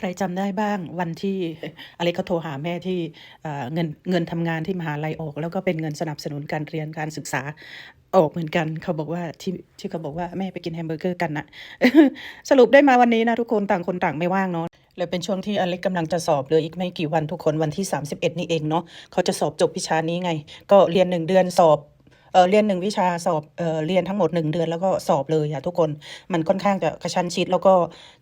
ใครจำได้บ้างวันที่อเล็กเขาโทรหาแม่ที่เงินเงินทำงานที่มหาลัยออก แล้วก็เป็นเงินสนับสนุนการเรียนการศึกษาออกเหมือนกัน เขาบอกว่าที่ที่เขาบอกว่าแม่ไปกินแฮมเบอร์เกอร์กันนะสรุปได้มาวันนี้นะทุกคนต่างคนต่างไม่ว่างเนาะเลยเป็นช่วงที่อเล็กกำลังจะสอบเลืออีกไม่กี่วันทุกคนวันที่ 31 นี่เองเนาะเขาจะสอบจบวิชานี้ไง ก็เรียนหนึ่งเดือนสอบ เออเรียนหนึ่งวิชาสอบเออเรียนทั้งหมดหนึ่งเดือนแล้วก็สอบเลยอะทุกคนมันค่อนข้างจะกระชั้นชิด แล้วก็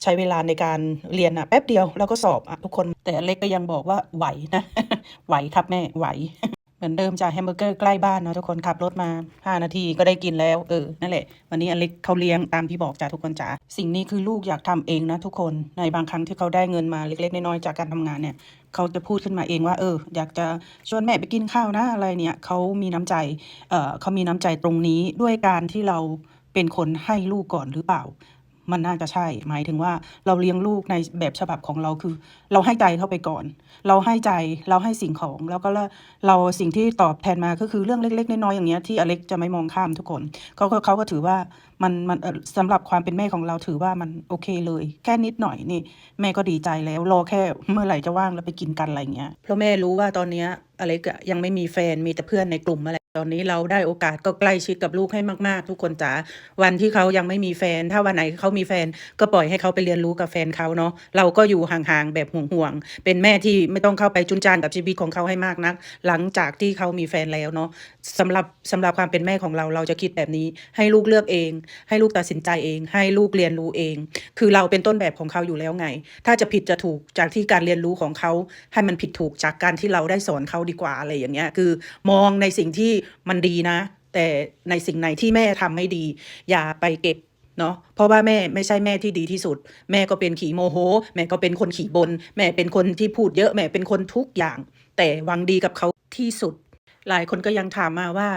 ใช้เวลาในการเรียนอะแป๊บเดียวแล้วก็สอบอะทุกคนแต่เล็กก็ยังบอกว่าไหวนะไหวครับแม่ไหว เหมือนเดิมจ้ะแฮมเบอร์เกอร์ใกล้บ้านเนาะทุกคนขับรถมา 5 นาทีก็ได้กินแล้วเออนั่นแหละ วันนี้อเล็กเขาเลี้ยงตามที่บอกจ้ะทุกคนจ๋าสิ่งนี้คือลูกอยากทำเองนะทุกคนในบางครั้งที่เขาได้เงินมาเล็กๆน้อยๆจากการทำงานเนี่ยเขาจะพูดขึ้นมาเองว่าเอออยากจะชวนแม่ไปกินข้าวนะอะไรเนี่ยเขามีน้ำใจเออเขามีน้ำใจตรงนี้ด้วยการที่เราเป็นคนให้ลูกก่อนหรือเปล่า มันน่าจะใช่ หมายถึงว่าเราเลี้ยงลูกในแบบฉบับของเราคือ เราให้ใจเข้าไปก่อน เราให้ใจเราให้สิ่งของ แล้วก็เราสิ่งที่ตอบแทนมาก็คือเรื่องเล็กๆน้อยๆอย่างเงี้ยที่อเล็กจะไม่มองข้ามทุกคนเขาก็เขาก็ถือว่ามันมันเอ่อสำหรับความเป็นแม่ของเราถือว่ามันโอเคเลย แค่นิดหน่อยนี่ แม่ก็ดีใจแล้ว รอแค่เมื่อไหร่จะว่างแล้วไปกินกันอะไรเงี้ยเพราะแม่รู้ว่าตอนเนี้ยอเล็กยังไม่มีแฟนมีแต่เพื่อนในกลุ่มอะไร ตอนนี้เราได้โอกาสก็ใกล้ชิดกับลูกให้มากๆ ทุกคนจ๋าวันที่เขายังไม่มีแฟน ถ้าวันไหนเขามีแฟน ก็ปล่อยให้เขาไปเรียนรู้กับแฟนเขาเนาะเราก็อยู่ห่างๆแบบห่วงๆเป็นแม่ที่ไม่ต้องเข้าไปจุนจานกับชีวิตของเขาให้มากนัก หลังจากที่เขามีแฟนแล้วเนาะสำหรับสำหรับความเป็นแม่ของเราเราจะคิดแบบนี้ ให้ลูกเลือกเอง ให้ลูกตัดสินใจเอง ให้ลูกเรียนรู้เอง คือเราเป็นต้นแบบของเขาอยู่แล้วไง ถ้าจะผิดจะถูกจากที่การเรียนรู้ของเขา ให้มันผิดถูกจากการที่เราได้สอนเขาดีกว่าอะไรอย่างเงี้ยคือมองในสิ่งที่มันดีนะ แต่ในสิ่งไหนที่แม่ทำไม่ดี อย่าไปเก็บเนาะเพราะว่าแม่ไม่ใช่แม่ที่ดีที่สุด แม่ก็เป็นขี่โมโห แม่ก็เป็นคนขี่บน แม่เป็นคนที่พูดเยอะแม่เป็นคนทุกอย่าง แต่หวังดีกับเขาที่สุด หลายคนก็ยังถามมาว่า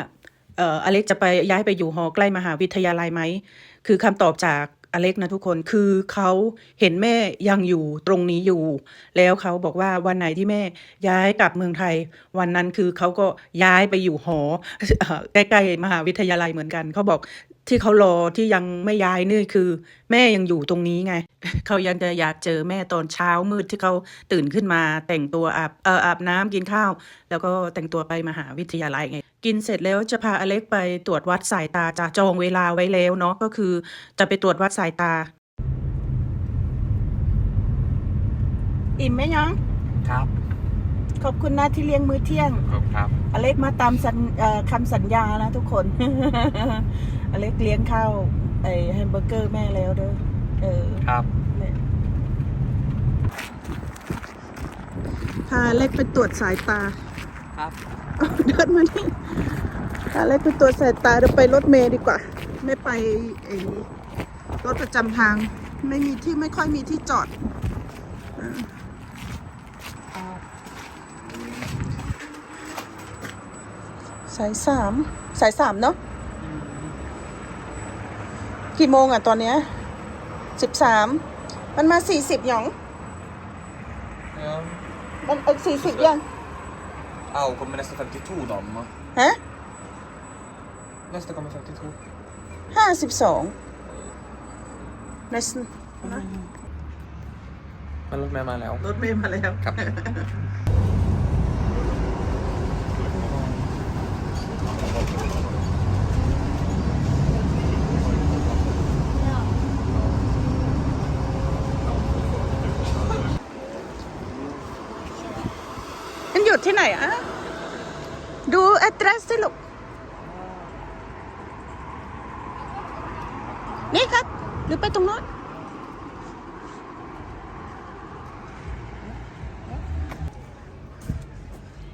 เอ่ออเล็กจะไปย้ายไปอยู่หอใกล้มหาวิทยาลัยไหมคือคำตอบจาก อเล็กนะทุกคนคือเขาเห็นแม่ยังอยู่ตรงนี้อยู่ แล้วเขาบอกว่าวันไหนที่แม่ย้ายกลับเมืองไทย วันนั้นคือเขาก็ย้ายไปอยู่หอใกล้ๆมหาวิทยาลัยเหมือนกันเขาบอก ที่เขารอที่ยังไม่ย้ายนี่คือ แม่ยังอยู่ตรงนี้ไง เขายังจะอยากเจอแม่ตอนเช้ามืดที่เขาตื่นขึ้นมา แต่งตัวอาบเอ่ออาบน้ำกินข้าว แล้วก็แต่งตัวไปมหาวิทยาลัยไง กินเสร็จแล้วจะพาอเล็กไปตรวจวัดสายตาจะจองเวลาไว้แล้วเนาะก็คือจะไปตรวจวัดสายตา อิ่มไหมยังครับ ขอบคุณนะที่เลี้ยงมื้อเที่ยงครับครับ อเล็กมาตามสัญเอ่อคำสัญญานะทุกคน อเล็กเลี้ยงข้าวไอ้แฮมเบอร์เกอร์แม่แล้วเด้อเออครับเนี่ยพาอเล็กไปตรวจสายตา ครับเดินมานี่พาอเล็กไปตรวจสายตาเดี๋ยวไปรถเมย์ดีกว่า ไม่ไปไอ้รถประจำทาง ไม่มีที่ไม่ค่อยมีที่จอดอ่า สายสามสายสามเนาะกี่โมงอะตอนเนี้ยสิบสามมันมาสี่สิบหยอง Ja. มันเออสี่สิบยัง Au kommer nästa 52 då? mamma? ฮะ Nästa kommer 52. ห้าสิบสองในส Men låt mig med แล้วรถเมย์มาแล้ว ครับ มันหยุด ที่ไหนอะดู address สิลูก นี่ครับ หรือไปตรงโน้น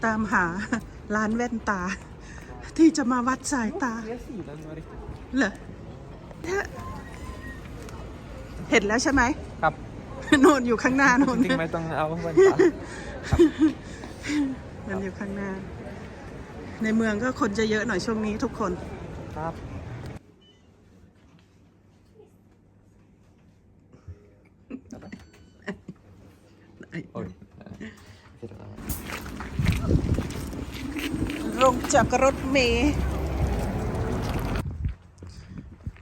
ตามหาร้านแว่นตา ที่จะมาวัดสายตา Jag sidan var riktigt. เหรอ เห็นแล้วใช่ไหมครับ โน่นอยู่ข้างหน้าโน่นจริงๆไม่ต้องเอาแว่นตา มันอยู่ข้างหน้า ในเมืองก็คนจะเยอะหน่อยช่วงนี้ทุกคน ครับ Oj. ลงจากรถเมย์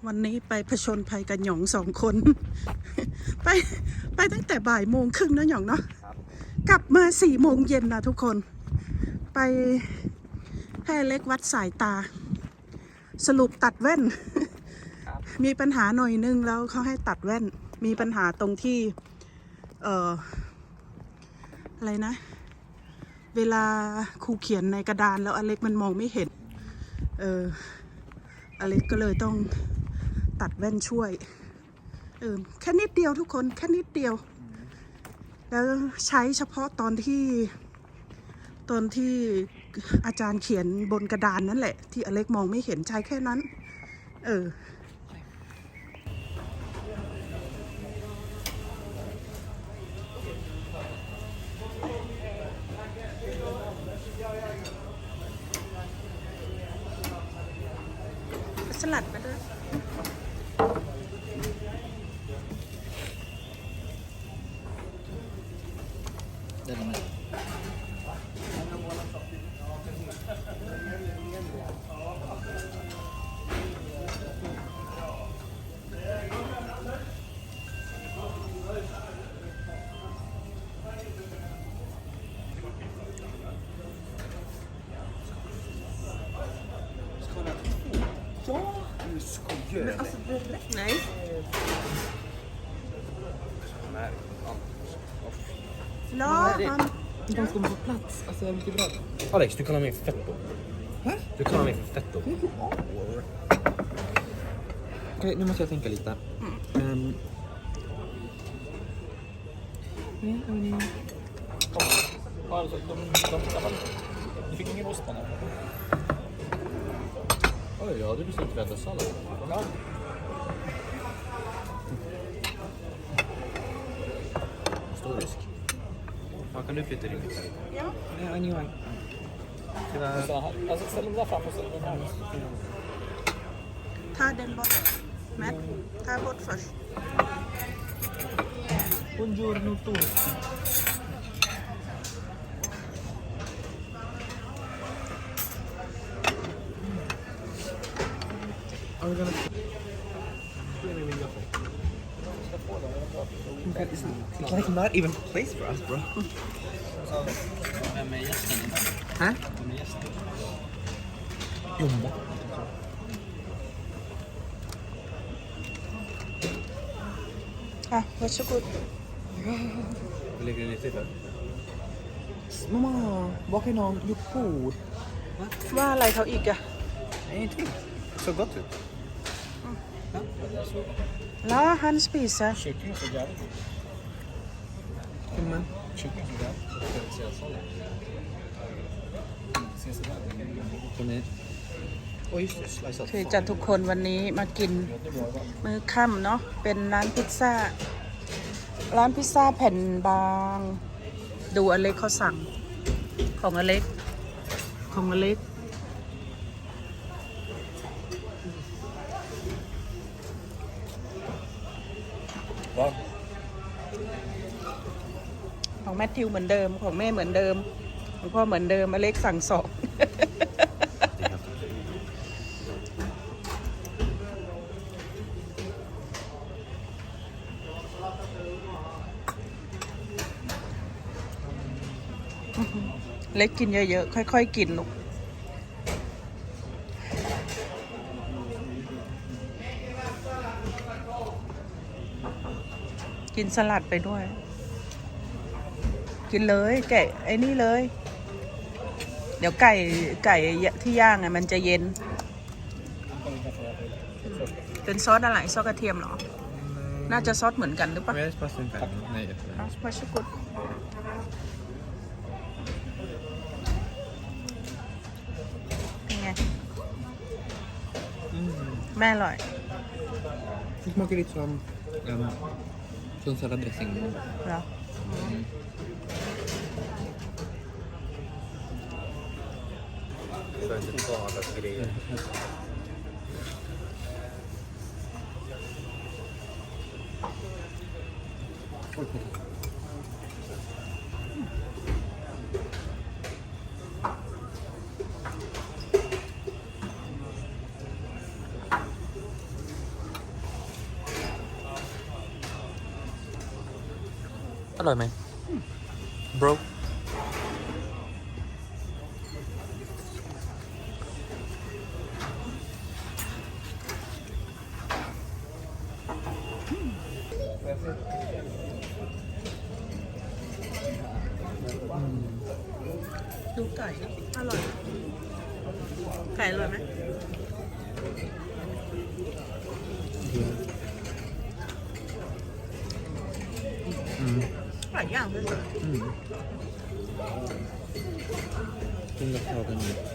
วันนี้ไปผชนภัยกันหยองสองคน ไปไปตั้งแต่บ่ายโมงครึ่งนะหยองเนาะกลับ มาสี่โมงเย็นนะทุกคน ไปให้เล็กวัดสายตา สรุปตัดแว่น มีปัญหาหน่อยนึงแล้วเขาให้ตัดแว่น มีปัญหาตรงที่ เอ่อ อะไรนะ เวลาครูเขียนในกระดานแล้วอเล็กมันมองไม่เห็น เอออเล็กก็เลยต้องตัดแว่นช่วย เออ แค่นิดเดียวทุกคน แค่นิดเดียว แล้วใช้เฉพาะตอนที่ตอนที่อาจารย์เขียนบนกระดานนั่นแหละ ที่อเล็กมองไม่เห็นใช้แค่นั้น เออสลัดมาด้วย de ska få plats. Alltså, jag blir bra. Alex, du kallar mig för fetto. Va? Du kallar mig för fetto. Okej, nu måste jag tänka lite. Um, mm. Ehm. Alltså, de, de, du fick ingen ost på den här? Oj, jag hade beställt väddersallad. Här. ท่าเดินบดแมทท่าบด first Buongiorno tutti. It's, it's like not even place for us, bro. Vem är gästen idag? Huh? Vem är gästen? Jumbo. Ah, varsågod. Lägger den lite för. Mamma, vad kan någon gjort god? ว่าอะไรเขาอีกอะ Ingenting. Så gott ut. ล้อฮันสปีซะ Kyckling såg jävligt ni... Åh just det, sliceat โอเคจัดทุกคนวันนี้มากินมื้อค่ำเนาะเป็นร้านพิซซ่า ร้านพิซซ่าแผ่นบาง ดูอเล็กเขาสั่ง ของอเล็ก ของอเล็ก Va? ของแมทธิวเหมือนเดิมของแม่เหมือนเดิมของพ่อเหมือนเดิมอเล็กสั่งสองเล็กกินเยอะๆ ค่อยๆ กินลูกกินสลัดไปด้วย กินเลยแกะไอ้นี่เลย เดี๋ยวไก่ไก่ที่ย่างอะมันจะเย็น เป็นซอสอะไรซอสกระเทียมเหรอ น่าจะซอสเหมือนกันหรือเปะ Men jag passar inte. Nej, jättebra. เอามาชุกุดเป็นไงแม่อร่อย Det smakar lite som... Um, som salladdressing. เหรอ För Sence doğada bireyi. Hello, man. Bro. ไก่อร่อยไหมอืมหลายอย่างเลย อืมกินกับข้าวกันอยู่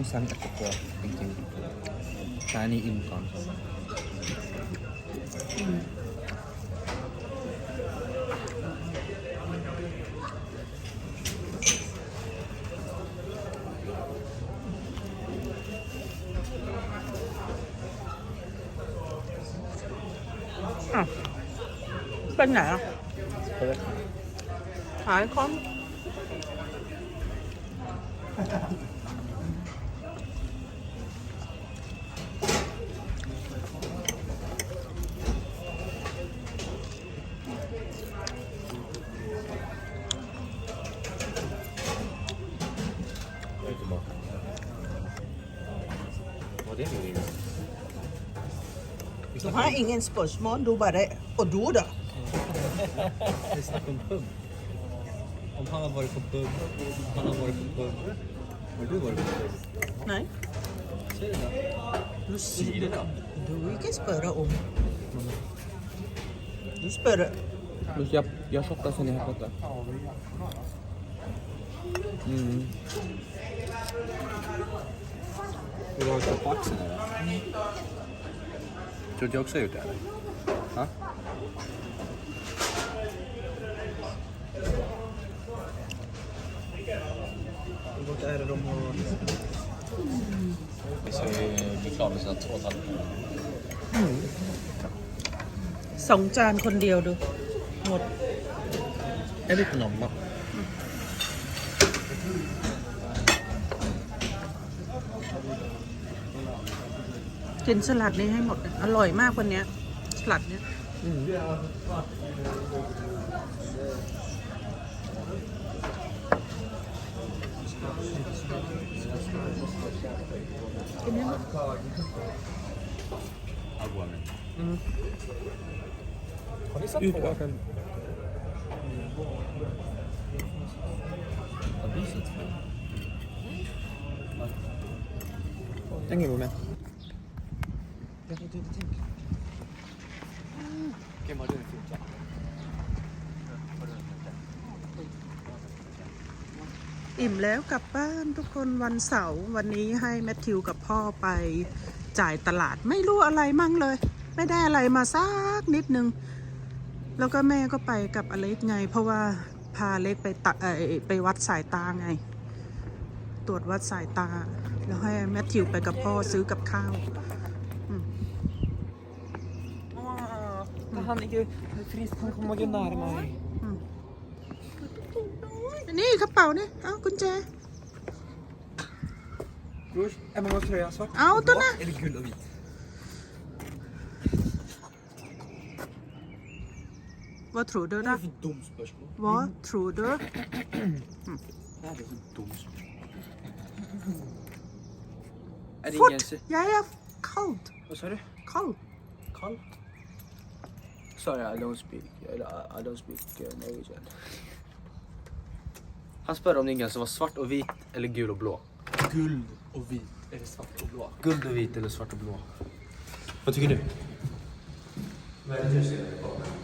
ต้องสั่งจากตัวจริงๆชานี้อิ่มก่อนอะเป็นไหนอะเขาจะขายคอม Du har ingen spørsmål, du bare Og du, da? Vi snackar om pub. Om han har varit på pub, han har varit på pub. Har du varit på pub? Nei. Säg det då. Du Säg det då. Du ikke spørre om Du spør Jag, jag shottar sen jag har fått det. Mm. Vill du ha ett axeln eller? Tror du att jag också har gjort det eller? Ha? Vart är det de har... Vi ska ju bli klara med sina två tallrikar. สองจานคนเดียวดู หมด Är det nomma? กินสลัดนี้ให้หมด อร่อยมากวันนี้สลัดเนี้ยกินให้หมดอีกแล้วกัน Tänker du med? Jag vet inte tänk. Okej, har du en fot där? อิ่มแล้วกลับบ้านทุกคนวันเสาร์วันนี้ให้แมทธิวกับพ่อไปจ่ายตลาดไม่รู้อะไรมั่งเลย ไม่ได้อะไรมาสักนิดนึง แล้วก็แม่ก็ไปกับอเล็กไง เพราะว่าพาเล็กไปตะเออไปวัดสายตาไง ตรวจวัดสายตา แล้วให้แมทธิวไปกับพ่อซื้อกับข้าว Han är ju frisk, han kommer ju närmare. นี่กระเป๋านี่เอากุญแจ Brors, Emma vad tröja? Svart? Ja, och den blå är- Eller guld och vit? Vad tror du Vad är da? det för dumt spörsmål? Vad tror du? Vad är det för dumt spörsmål? Är det ingen... Fort! Jeg er kald. Vad sa du? Kald. Kall? Sorry, I don't speak. I, don't speak uh, Norwegian. Han spör om ringen som var svart och vit eller gul och blå. Guld och vit. Eller svart och blå. Guld och vit eller svart och blå. Vad tycker du? Väldigt just det.